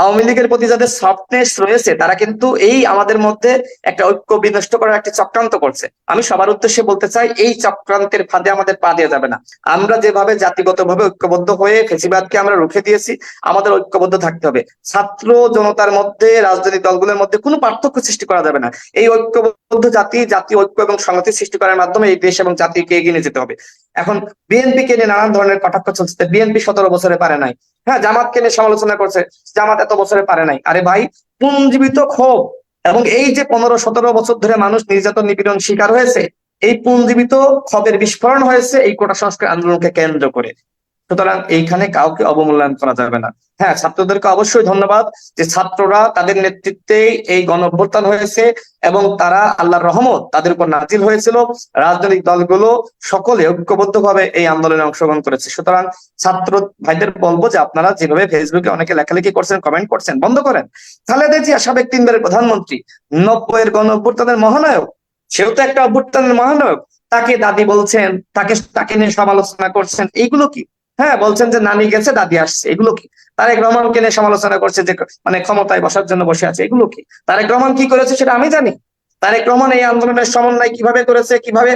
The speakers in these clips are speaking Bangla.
আওয়ামী লীগের প্রতি যাদের সফটনেস রয়েছে, তারা কিন্তু এই আমাদের মধ্যে একটা ঐক্য বিনষ্ট করার একটা চক্রান্ত করছে। আমি সবার উদ্দেশ্যে বলতে চাই, এই চক্রান্তের ফাঁদে আমাদের পা দেওয়া যাবে না। আমরা যেভাবে জাতিগতভাবে ঐক্যবদ্ধ হয়ে ফেসিবাদকে আমরা রুখে দিয়েছি, আমাদের ঐক্যবদ্ধ থাকতে হবে। ছাত্র জনতার মধ্যে, রাজনৈতিক দলগুলোর মধ্যে কোনো পার্থক্য সৃষ্টি করা যাবে না। এই ঐক্যবদ্ধ জাতি, জাতীয় ঐক্য এবং সংহতি সৃষ্টি করার মাধ্যমে এই দেশ এবং জাতিকে এগিয়ে নিয়ে যেতে হবে। এখন বিএনপি কেনে নিয়ে নানান ধরনের কটাক্ষ চলছে। বিএনপি সতেরো বছরে পারে নাই। হ্যাঁ জামাতকে নিয়ে সমালোচনা করছে। জামাত এত বছরে পারে নাই। আরে ভাই, পুঞ্জীবিত ক্ষোভ। এবং এই যে পনেরো, সতেরো বছর ধরে মানুষ নির্যাতন, নিপীড়ন শিকার হয়েছে, এই পুঞ্জীবিত ক্ষোভের বিস্ফোরণ হয়েছে এই কোটা সংস্কার আন্দোলনকে কেন্দ্র করে। সুতরাং এইখানে কাউকে অবমূল্যায়ন করা যাবে না। হ্যাঁ ছাত্রদেরকে অবশ্যই ধন্যবাদ যে ছাত্ররা তাদের নেতৃত্বে এই গণ অভ্যুত্থান হয়েছে এবং তারা আল্লাহর রহমত তাদের উপর নাজিল হয়েছিল। রাজনৈতিক দলগুলো সকলে ঐক্যবদ্ধভাবে এই আন্দোলনে অংশগ্রহণ করেছে। সুতরাং ছাত্র ভাইদের বলব যে আপনারা যেভাবে ফেসবুকে অনেকে লেখালেখি করছেন, কমেন্ট করছেন, বন্ধ করেন। খালেদা জিয়া সাবেক তিনবারের প্রধানমন্ত্রী, নব্বইয়ের গণ অভ্যুত্থানের মহানায়ক, সেও তো একটা অভ্যুত্থানের মহানায়ক। তাকে দাদি বলছেন, তাকে তাকে নিয়ে সমালোচনা করছেন, এইগুলো কি? হ্যাঁ বলছেন যে নানি গেছে, দাদি আসছে। এগুলো কি? তারেক রহমানকে নিয়ে সমালোচনা করছে যে মানে ক্ষমতায় বসার জন্য বসে আছে। এগুলো কি? তারেক রহমান কি করেছে সেটা আমি জানি। তারেক রহমান এই আন্দোলনের সমন্বয় কীভাবে করেছে, কীভাবে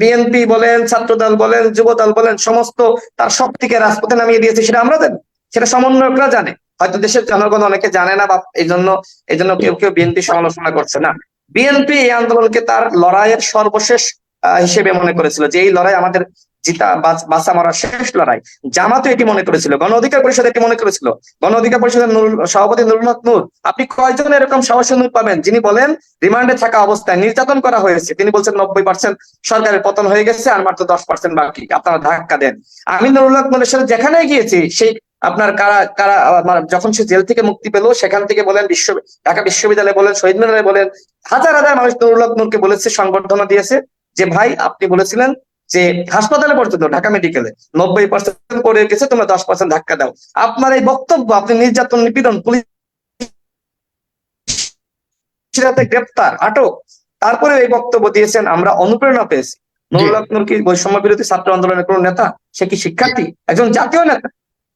বিএনপি বলেন ছাত্র দল বলেন যুব দল বলেন, সমস্ত তার শক্তিকে রাজপথে নামিয়ে দিয়েছে সেটা আমরা জানি। সেটা সমন্বয়করা জানে। হয়তো দেশের জনগণ অনেকে জানে না বা এই জন্য এই জন্য কেউ কেউ বিএনপি সমালোচনা করছে না। বিএনপি এই আন্দোলনকে তার লড়াইয়ের সর্বশেষ হিসেবে মনে করেছিল যে এই লড়াই আমাদের জিতা, বাঁচা মরার শেষ লড়াই। জামাতও এটি মনে করেছিল। গণ অধিকার পরিষদ এটি মনে করেছিল। গণ অধিকার পরিষদের সভাপতি নুরুল নূর। আপনি কয়জন এরকম সাহসী নূর পাবেন? যিনি বলেন, রিমান্ডে থাকা অবস্থায় নির্যাতন করা হয়েছে। তিনি বলছেন, নব্বই পার্সেন্ট সরকারের পতন হয়ে গেছে, আর মাত্র দশ পার্সেন্ট বাকি। আপনারা ধাক্কা দেন। আমি নুরুল নুরের সাথে যেখানে গিয়েছি, সেই আপনার কারা কারা যখন সে জেল থেকে মুক্তি পেল, সেখান থেকে বলেন, বিশ্ব, ঢাকা বিশ্ববিদ্যালয়ে বলেন, শহীদ মিনারে বলেন, হাজার হাজার মানুষ নুরুল নূরকে বলেছে, সংবর্ধনা দিয়েছে। যে, ভাই, আপনি বলেছিলেন যে হাসপাতালে পর্যন্ত ঢাকা মেডিকেলে নব্বই পার্সেন্ট করে গেছে তোমরা দশ পার্সেন্ট ধাক্কা দাও। আপনার এই বক্তব্য আপনি নির্যাতন নিপীড়ন পুলিশ গ্রেপ্তার আটক। তারপরে এই বক্তব্য দিয়েছেন আমরা অনুপ্রেরণা পেয়েছি। নুরুল নূর কি বৈষম্য বিরোধী ছাত্র আন্দোলনের কোন নেতা সে কি শিক্ষার্থী? একজন জাতীয় নেতা?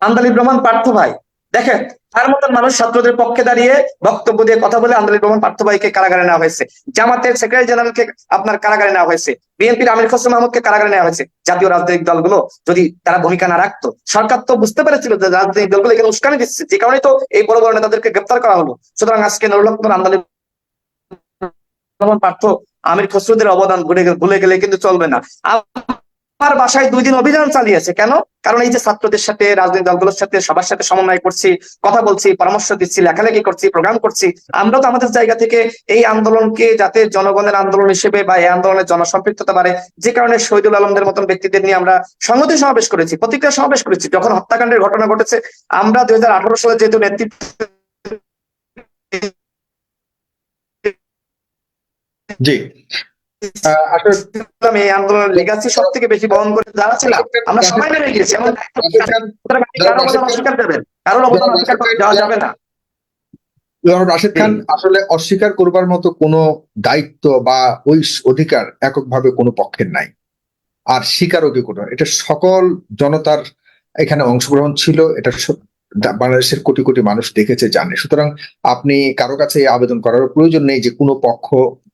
আন্দালিব রহমান পার্থ ভাই। দেখেন তার মতন মানুষ ছাত্রদের পক্ষে দাঁড়িয়ে বক্তব্য দিয়ে কথা বলে আন্দোলন রহমান পার্থবাহীকে কারাগারে নেওয়া হয়েছে। জামাতের সেক্রেটারি জেনারেলকে আপনার কারাগারে নেওয়া হয়েছে। বিএনপির আমির খসরু মাহমুদকে কারাগারে নেওয়া হয়েছে। জাতীয় রাজনৈতিক দলগুলো যদি তারা ভূমিকা না রাখতো, সরকার তো বুঝতে পেরেছিল যে রাজনৈতিক দলগুলো এখানে উস্কানি দিচ্ছে। যে কারণে তো এই বড় বড় নেতাদেরকে গ্রেপ্তার করা হলো। সুতরাং আজকে নুরুল আন্দোলন পার্থ আমির খসরুদের অবদান ভুলে গেলে কিন্তু চলবে না। আমার বাসায় দুই দিন অভিযান চালিয়েছে। কেন? কারণ এই যে ছাত্রদের সাথে, রাজনৈতিক দলগুলোর সাথে, সবার সাথে সমন্বয় করছি, কথা বলছি, পরামর্শ দিচ্ছি, লেখালেখি করছি প্রোগ্রাম করছি, আমরা তো আমাদের জায়গা থেকে এই আন্দোলনকে যাতে জনগণের আন্দোলন হিসেবে বা এই আন্দোলনের জনসম্পৃক্ততা বাড়ে, যে কারণে শহীদুল আলমদের মতন ব্যক্তিদের নিয়ে আমরা সংহতি সমাবেশ করেছি, প্রতিক্রিয়া সমাবেশ করেছি। যখন হত্যাকাণ্ডের ঘটনা ঘটেছে, আমরা দুই হাজার আঠারো সালে যেহেতু নেতৃত্ব জি। এই আন্দোলনের লেগাসি সব থেকে বেশি বহন করে যারা ছিল আমরা সবাই নেমে গিয়েছি। এমন কারও অবদান অস্বীকার দেবেন কারোর অবদান অস্বীকার দেওয়া যাবে না। রাশেদ খান আসলে অস্বীকার করবার মতো কোনো দায়িত্ব বা ওই অধিকার এককভাবে কোনো পক্ষের নাই। আর স্বীকারও কি কোনো। এটা সকল জনতার এখানে অংশগ্রহণ ছিল এটা বাংলাদেশের কোটি কোটি মানুষ দেখেছে জানে। সুতরাং আপনি কারও কাছে আবেদন করার প্রয়োজন নেই যে কোনো পক্ষ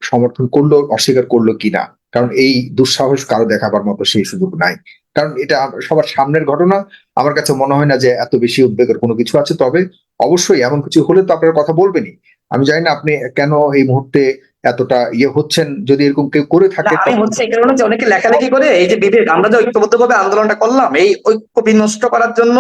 সমর্থন করল অস্বীকার করল কিনা। কারণ এই দুঃসাহস কারও দেখাবার মতো সেই সুযোগ নাই। কারণ এটা সবার সামনের ঘটনা। আমার কাছে মনে হয় না যে এত বেশি উদ্বেগের কোনো কিছু আছে। তবে অবশ্যই এমন কিছু হলে তো আপনার কথা বলবেনই। আমি জানি না আপনি কেন এই মুহূর্তে এতটা ইয়ে হচ্ছেন। যদি এরকম কেউ করে থাকে আমি হচ্ছে এই কারণে যে অনেকে লেখালেখি করে এই যে বিবেক আমরা যে ঐক্যবদ্ধ ভাবে আন্দোলনটা করলাম এই ঐক্য বিনষ্ট করার জন্য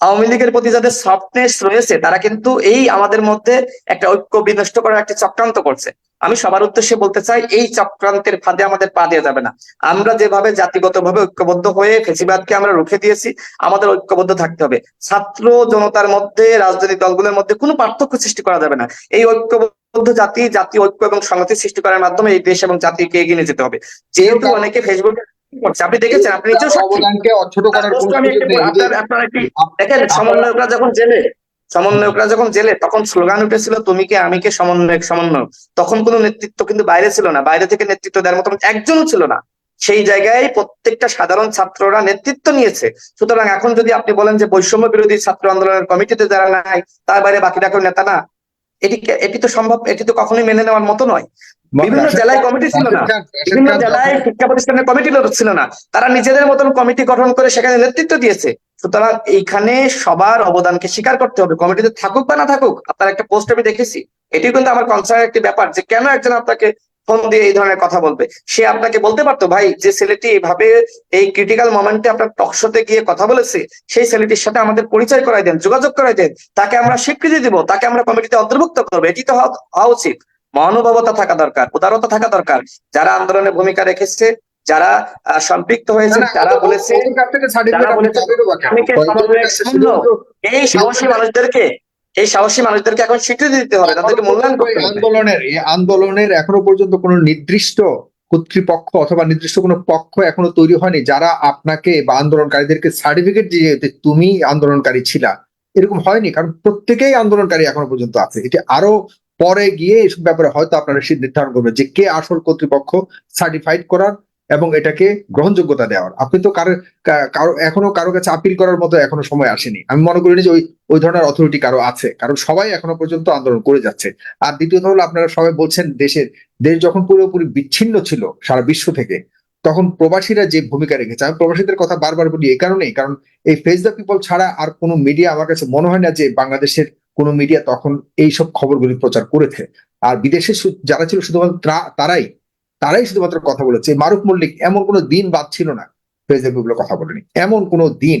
আওয়ামী লীগের প্রতি যাদের সফটনেস রয়েছে তারা কিন্তু এই আমাদের মধ্যে একটা ঐক্য বিনষ্ট করার একটা চক্রান্ত করছে। আমি সবার উদ্দেশ্যে বলতে চাই এই চক্রান্তের ফাঁদে আমাদের পা দেওয়া যাবে না। আমরা যেভাবে জাতিগতভাবে ঐক্যবদ্ধ হয়ে ফেসিবাদকে আমরা রুখে দিয়েছি আমাদের ঐক্যবদ্ধ থাকতে হবে। ছাত্র জনতার মধ্যে রাজনৈতিক দলগুলোর মধ্যে কোনো পার্থক্য সৃষ্টি করা যাবে না। এই ঐক্যবদ্ধ জাতি জাতীয় ঐক্য এবং সংহতি সৃষ্টি করার মাধ্যমে এই দেশ এবং জাতিকে এগিয়ে নিয়ে যেতে হবে। যেহেতু অনেকে ফেসবুকে আপনি দেখেছেন আপনি নিজেও অবদানকে ছোট করার আপনার একটি দেখেন সমন্বয়করা যখন জেলে সমন্বয়করা যখন জেলে তখন স্লোগান উঠেছিল তুমি কে আমি কে সমন্বয়ক সমন্বয়ক? তখন কোনো নেতৃত্ব কিন্তু বাইরে ছিল না। বাইরে থেকে নেতৃত্ব দেওয়ার মতো একজনও ছিল না। সেই জায়গায় প্রত্যেকটা সাধারণ ছাত্ররা নেতৃত্ব নিয়েছে। সুতরাং এখন যদি আপনি বলেন যে বৈষম্য বিরোধী ছাত্র আন্দোলনের কমিটিতে যারা নাই তার বাইরে বাকিরা কেউ নেতা না এটি এটি তো সম্ভব এটি তো কখনোই মেনে নেওয়ার মতো নয়। বিভিন্ন জেলায় কমিটি ছিল না। বিভিন্ন জেলায় শিক্ষা প্রতিষ্ঠানের কমিটি ছিল না। তারা নিজেদের মতন কমিটি গঠন করে সেখানে নেতৃত্ব দিয়েছে। সুতরাং এইখানে সবার অবদানকে স্বীকার করতে হবে। কমিটিতে থাকুক বা না থাকুক আপনার একটা পোস্ট আমি দেখেছি। এটি কিন্তু আমার কনসার্ন একটি ব্যাপার যে কেন একজন আপনাকে ফোন দিয়ে এই ধরনের কথা বলবে? সে আপনাকে বলতে পারতো ভাই যে ছেলেটি এইভাবে এই ক্রিটিক্যাল মোমেন্টে আপনার টকশোতে গিয়ে কথা বলেছে সেই ছেলেটির সাথে আমাদের পরিচয় করাই দেন যোগাযোগ করাই দেন তাকে আমরা স্বীকৃতি দিব তাকে আমরা কমিটিতে অন্তর্ভুক্ত করব। এটি তো হওয়া উচিত। মহানুভবতা থাকা দরকার উদারতা থাকা দরকার। যারা আন্দোলনে ভূমিকা রেখেছে যারা সম্পৃক্ত হয়েছে যারা বলেছে এই সাহসী মানুষদেরকে এই সাহসী মানুষদেরকে এখন স্বীকৃতি দিতে হবে তাদেরকে মূল্যায়ন করতে হবে। আন্দোলনের এই আন্দোলনের এখনও পর্যন্ত কোনো নির্দিষ্ট কর্তৃপক্ষ অথবা নির্দিষ্ট কোনো পক্ষ এখনও তৈরি হয়নি যারা আপনাকে বা আন্দোলনকারীদেরকে সার্টিফিকেট দিয়ে যে তুমি আন্দোলনকারী ছিলা। এরকম হয়নি কারণ প্রত্যেকেই আন্দোলনকারী এখনও পর্যন্ত আছে। এটি আরও পরে গিয়ে এসব ব্যাপারে হয়তো আপনারা সে নির্ধারণ করবেন যে কে আসল কর্তৃপক্ষ সার্টিফাইড করার এবং এটাকে গ্রহণযোগ্যতা দেওয়ার। আপনি তো কারও কারও, এখনও কারও কাছে আপিল করার মতো এখনও সময় আসেনি। আমি মনে করি যে ওই ওই ধরনের অথরিটি কারও আছে। কারণ সবাই এখনও পর্যন্ত আন্দোলন করে যাচ্ছে। আর দ্বিতীয়ত হলো আপনারা সবাই বলছেন দেশের, দেশ যখন পুরোপুরি বিচ্ছিন্ন ছিল সারা বিশ্ব থেকে, তখন প্রবাসীরা যে ভূমিকা রেখেছে, আমি প্রবাসীদের কথা বারবার বলি এই কারণেই। কারণ এই ফেস দ্য পিপল ছাড়া আর কোনো মিডিয়া আমার কাছে মনে হয় না যে বাংলাদেশের কোনো মিডিয়া তখন এইসব খবরগুলি প্রচার করেছে। আর বিদেশে যারা ছিল শুধুমাত্র তারাই তারাই শুধুমাত্র কথা বলেছে। মারুফ মল্লিক এমন কোনো দিন বাদ ছিল না ফেস দ্য পিপল কথা বলেনি। এমন কোনো দিন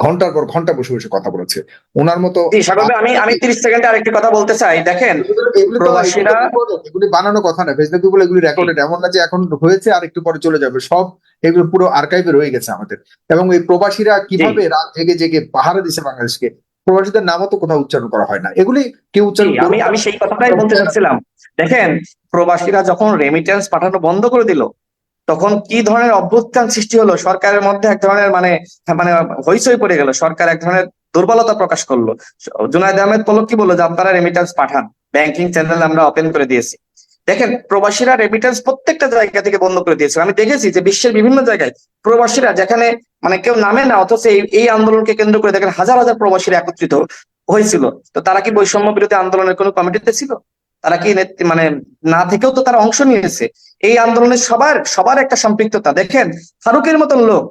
ঘণ্টার পর ঘণ্টা বসে বসে কথা বলেছে। ওনার মতো আমি আমি তিরিশ সেকেন্ডে আরেকটি কথা বলতে চাই। দেখেন এগুলি বানানো কথা না। ফেসবুক পিপল এগুলি রেকর্ডেড এমন না যে এখন হয়েছে আর একটু পরে চলে যাবে। সব এগুলো পুরো আর্কাইভে রয়ে গেছে আমাদের। এবং এই প্রবাসীরা কীভাবে রাত জেগে জেগে পাহারা দিছে বাংলাদেশকে প্রবাসীদের নামও তো কোথাও উচ্চারণ করা হয় না। এগুলি কেউ উচ্চারণ আমি আমি সেই কথাটাই বলতে চাচ্ছিলাম। দেখেন প্রবাসীরা যখন রেমিটেন্স পাঠানো বন্ধ করে দিল তখন কি ধরনের অভ্যুত্থান সৃষ্টি হলো? সরকারের মধ্যে এক ধরনের মানে মানে হইচই পড়ে গেল। সরকার এক ধরনের দুর্বলতা প্রকাশ করল। জুনায়দ আহমেদ পলক কি বলল? যে আপনারা রেমিটেন্স পাঠান। ব্যাংকিং চ্যানেল আমরা ওপেন করে দিয়েছি। দেখেন প্রবাসীরা রেমিটেন্স প্রত্যেকটা জায়গা থেকে বন্ধ করে দিয়েছে। আমি দেখেছি যে বিশ্বের বিভিন্ন জায়গায় প্রবাসীরা যেখানে মানে কেউ নামে না অথচ এই আন্দোলনকে কেন্দ্র করে দেখেন হাজার হাজার প্রবাসীরা একত্রিত হয়েছিল। তো তারা কি বৈষম্য বিরোধী আন্দোলনের কোনো কমিটিতে ছিল? তারা কি মানে না থেকেও তো তারা অংশ নিয়েছে? এই আন্দোলনে সবার সবার একটা সম্পৃক্ততা। দেখেন ফারুকের মতন লোক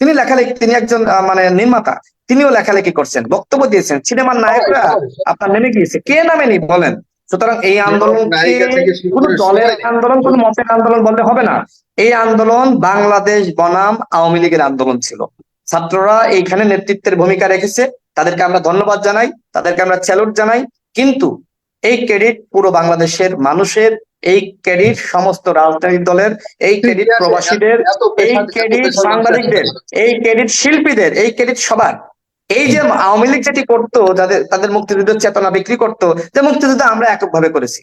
তিনি লেখালেখি তিনি একজন মানে নির্মাতা তিনিও লেখালেখি করছেন বক্তব্য দিয়েছেন। সিনেমার নায়করা আপনার নেমে গিয়েছে। কে নামেনি? বলেন। সুতরাং এই কোন করে দলের আন্দোলন কোন মতের আন্দোলন বললে হবে না। এই আন্দোলন বাংলাদেশ বনাম আওয়ামী লীগের আন্দোলন ছিল। ছাত্ররা এইখানে নেতৃত্বের ভূমিকা রেখেছে। তাদেরকে আমরা ধন্যবাদ জানাই তাদেরকে আমরা স্যালুট জানাই। কিন্তু এই ক্রেডিট পুরো বাংলাদেশের মানুষের এই ক্রেডিট সমস্ত রাজনৈতিক দলের এই ক্রেডিট প্রবাসীদের এই ক্রেডিট সাংবাদিকদের এই ক্রেডিট শিল্পীদের এই ক্রেডিট সবার। এই যে আওয়ামী লীগ যেটি করতো যাদের তাদের মুক্তিযুদ্ধের চেতনা বিক্রি করতো যে মুক্তিযুদ্ধ আমরা এককভাবে করেছি।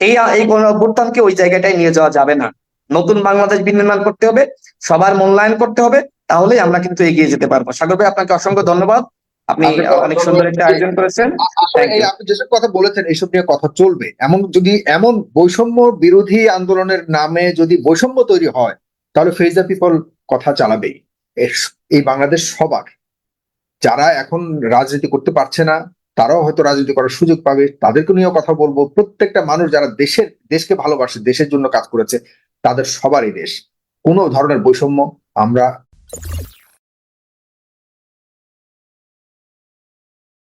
এই এই গণ অভ্যুত্থানকে ওই জায়গাটায় নিয়ে যাওয়া যাবে না। নতুন বাংলাদেশ বিনির্মাণ করতে হবে সবার মূল্যায়ন করতে হবে তাহলেই আমরা কিন্তু এগিয়ে যেতে পারব। সাগর ভাই আপনাকে অসংখ্য ধন্যবাদ। আপনি অনেক সুন্দর একটা আয়োজন করেছেন. আপনি যেসব কথা বলেছেন এইসব নিয়ে কথা চলবে। এমন যদি এমন বৈষম্য বিরোধী আন্দোলনের নামে যদি বৈষম্য তৈরি হয় তাহলে ফেস দ্য পিপল কথা চালাবেই। এই বাংলাদেশ সবার। যারা এখন রাজনীতি করতে পারছে না, তারাও হয়তো রাজনীতি করার সুযোগ পাবে। তাদেরকে নিয়েও কথা বলব। প্রত্যেকটা মানুষ যারা দেশের, দেশকে ভালোবাসে, দেশের জন্য কাজ করেছে, তাদের সবারই দেশ। কোনো ধরনের বৈষম্য আমরা